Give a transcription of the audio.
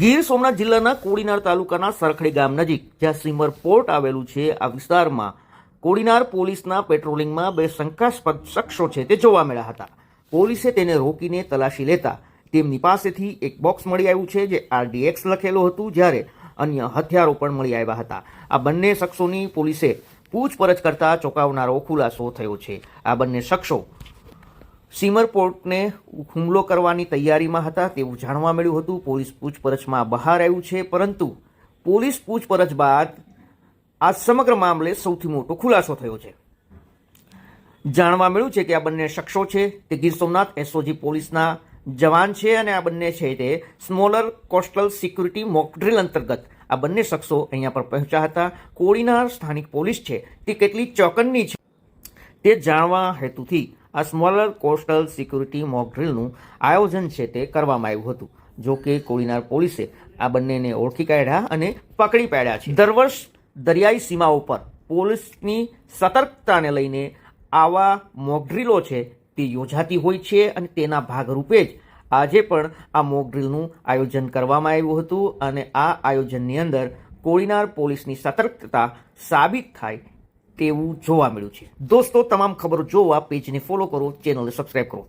ગીર સોમનાથ જિલ્લાના કોડીનાર તાલુકાના સરખડી ગામ નજીક, જ્યાં સીમર પોર્ટ આવેલું છે, આ વિસ્તારમાં કોડીનાર પોલીસના પેટ્રોલિંગમાં બે શંકાસ્પદ શખ્સો છે તે જોવા મળ્યા હતા. પોલીસે તેને રોકીને તલાશી લેતા તેમની પાસેથી એક બોક્સ મળી આવ્યું છે, જે આરડીએક્સ લખેલું હતું, જ્યારે અન્ય હથિયારો પણ મળી આવ્યા હતા. આ બંને શખ્સોની પોલીસે પૂછપરછ કરતા ચોંકાવનારો ખુલાસો થયો છે. આ બંને શખ્સો સીમર પોર્ટને હુમલો કરવાની તૈયારીમાં હતા તેવું જાણવા મળ્યું હતું. પોલીસ પૂછપરછમાં બહાર આવ્યું છે, પરંતુ પોલીસ પૂછપરછ બાદ આ સમગ્ર મામલે સૌથી મોટો ખુલાસો થયો છે. જાણવા મળ્યું છે કે આ બંને શખ્સો છે, તે ગીર સોમનાથ એસઓજી પોલીસના જવાન છે અને આ બંને છે તે smaller coastal security mock drill અંતર્ગત આ બંને શખ્સો અહીંયા પર પહોંચ્યા હતા. કોળીનાર સ્થાનિક પોલીસ છે, તે કેટલી ચોકન્ની છે? તે જાણવા હેતુથી આ સ્મોલર કોસ્ટલ સિક્યુરિટી મોક ડ્રિલનું આયોજન છે તે કરવામાં આવ્યું હતું. જો કે કોડીનાર પોલીસે આ બંનેને ઓળખી કાઢ્યા અને પકડી પાડ્યા છે. દર વર્ષ દરિયાઈ સીમાઓ પર પોલીસની સતર્કતાને લઈને આવા મોક ડ્રિલો છે તે યોજાતી હોય છે અને તેના ભાગરૂપે જ આજે પણ આ મોક ડ્રિલનું આયોજન કરવામાં આવ્યું હતું અને આ આયોજનની અંદર કોળીનાર પોલીસની સતર્કતા સાબિત થાય તેવું જોવા મળ્યું છે. દોસ્તો તમામ ખબરો જોવા પેજને ફોલો કરો ચેનલને સબસ્ક્રાઇબ કરો.